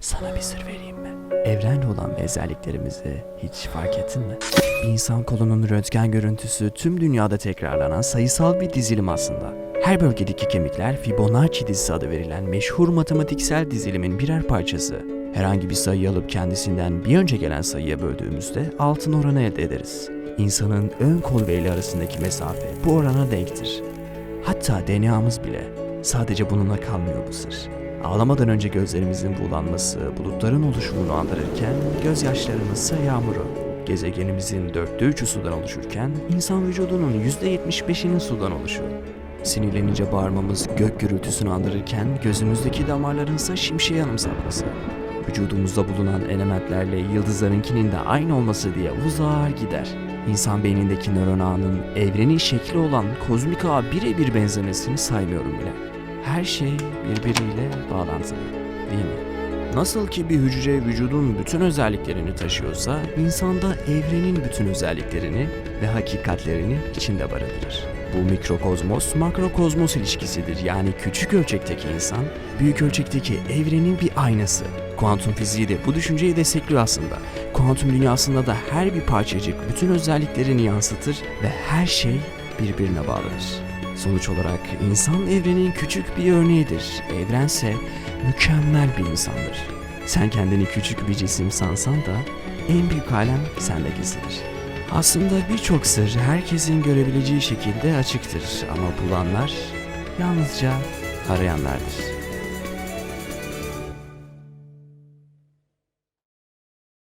Sana bir sır vereyim mi? Evrenle olan benzerliklerimizi hiç fark ettin mi? Bir insan kolunun röntgen görüntüsü tüm dünyada tekrarlanan sayısal bir dizilim aslında. Her bölgedeki kemikler Fibonacci dizisi adı verilen meşhur matematiksel dizilimin birer parçası. Herhangi bir sayıyı alıp kendisinden bir önce gelen sayıya böldüğümüzde altın oranı elde ederiz. İnsanın ön kol ve eli arasındaki mesafe bu orana denktir. Hatta DNA'mız bile. Sadece bununla kalmıyor bu sır. Ağlamadan önce gözlerimizin buğulanması, bulutların oluşumunu andırırken gözyaşlarımızsa yağmuru. Gezegenimizin dörtte üçü sudan oluşurken insan vücudunun yüzde yetmiş beşinin sudan oluşuyor. Sinirlenince bağırmamız gök gürültüsünü andırırken gözümüzdeki damarlarınsa şimşeği anımsatması. Vücudumuzda bulunan elementlerle yıldızlarınkinin de aynı olması diye uzar gider. İnsan beynindeki nöron ağının evrenin şekli olan kozmik ağa birebir benzemesini saymıyorum bile. Her şey birbiriyle bağlantılı değil mi? Nasıl ki bir hücre vücudun bütün özelliklerini taşıyorsa, insanda evrenin bütün özelliklerini ve hakikatlerini içinde barındırır. Bu mikrokozmos makrokozmos ilişkisidir. Yani küçük ölçekteki insan, büyük ölçekteki evrenin bir aynası. Kuantum fiziği de bu düşünceyi destekliyor aslında. Kuantum dünyasında da her bir parçacık bütün özelliklerini yansıtır ve her şey birbirine bağlanır. Sonuç olarak insan evrenin küçük bir örneğidir. Evrense mükemmel bir insandır. Sen kendini küçük bir cisim sansan da en büyük alem sende gizlidir. Aslında birçok sır herkesin görebileceği şekilde açıktır ama bulanlar yalnızca arayanlardır.